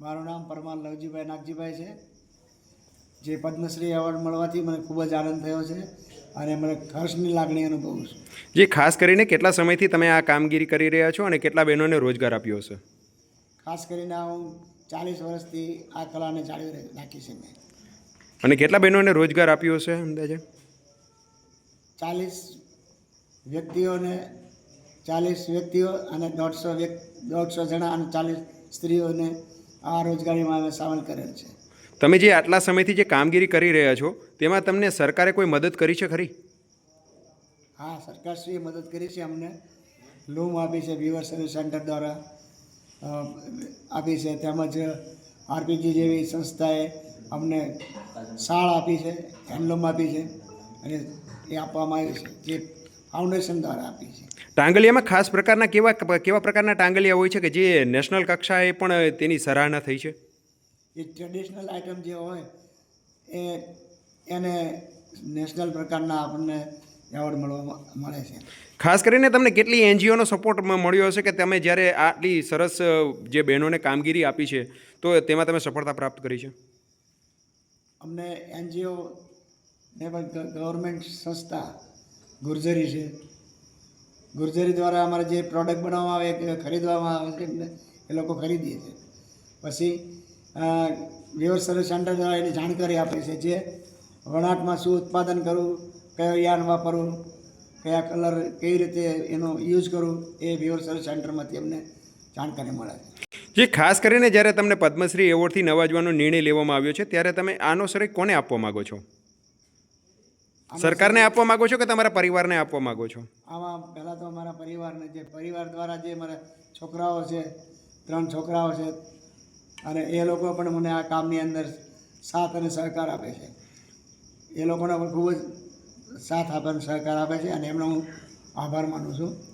મારું નામ પરમાર લવજીભાઈ નાગજીભાઈ છે. જે પદ્મશ્રી એવોર્ડ મળવાથી મને ખૂબ જ આનંદ થયો છે અને મને હર્ષની લાગણી અનુભવું છું. જે ખાસ કરીને કેટલા સમયથી તમે આ કામગીરી કરી રહ્યા છો અને કેટલા બહેનોને રોજગાર આપ્યો હશે? ખાસ કરીને હું ચાલીસ વર્ષથી આ કલાને જાળવી રાખી છે મેં. અને કેટલા બહેનોને રોજગાર આપ્યો હશે અંદાજે? ચાલીસ વ્યક્તિઓને ચાલીસ વ્યક્તિઓ અને દોઢસો વ્યક્તિ દોઢસો જણા અને ચાલીસ સ્ત્રીઓને આ રોજગારીમાં અમે સામેલ કરેલ છે. તમે જે આટલા સમયથી જે કામગીરી કરી રહ્યા છો તેમાં તમને સરકારે કોઈ મદદ કરી છે ખરી? હા સરકારશ્રીએ મદદ કરી છે અમને. લૂમ આપી છે વિવર સર્વિસ સેન્ટર દ્વારા આપી છે. તેમજ આરપીજી જેવી સંસ્થાએ અમને શાળ આપી છે હેન્ડલૂમ આપી છે અને એ આપવામાં આવી છે. જે ફાઉન્ડેશન દ્વારા આપી છે. ટાંગલિયામાં ખાસ પ્રકારના કેવા કેવા પ્રકારના ટાંગલિયા હોય છે કે જે નેશનલ કક્ષાએ પણ તેની સરાહના થઈ છે? એ ટ્રેડિશનલ આઇટમ જે હોય એ એને નેશનલ પ્રકારના આપણને એવોર્ડ મળવા મળે છે. ખાસ કરીને તમને કેટલી એનજીઓનો સપોર્ટ મળ્યો હશે કે તમે જ્યારે આટલી સરસ જે બહેનોને કામગીરી આપી છે તો તેમાં તમે સફળતા પ્રાપ્ત કરી છે? અમને એનજીઓ ને ગવર્મેન્ટ સંસ્થા ગુર્જરી છે. ગુર્જરી દ્વારા અમારે જે પ્રોડક્ટ બનાવવામાં આવે, કે ખરીદવામાં આવે છે એ લોકો ખરીદીએ છે. પછી વિવર સર્વિસ સેન્ટર દ્વારા એની જાણકારી આપે છે જે વણાટમાં શું ઉત્પાદન કરવું, કયો યાન વાપરવું, કયા કલર કેવી રીતે એનો યુઝ કરવું, એ વિવર સર્વિસ સેન્ટરમાંથી અમને જાણકારી મળે છે. જે ખાસ કરીને જ્યારે તમને પદ્મશ્રી એવોર્ડથી નવાજવાનો નિર્ણય લેવામાં આવ્યો છે, ત્યારે તમે આનો શ્રેય કોને આપવા માગો છો? સરકારને આપવા માંગો છો કે તમારા પરિવારને આપવા માંગો છો? આમાં પહેલાં તો અમારા પરિવારને જે પરિવાર દ્વારા જે મારા છોકરાઓ છે ત્રણ છોકરાઓ છે અને એ લોકો પણ મને આ કામની અંદર સાથ અને સહકાર આપે છે. એ લોકોનો પણ ખૂબ જ સાથ આપે સહકાર આપે છે અને એમનો હું આભાર માનું છું.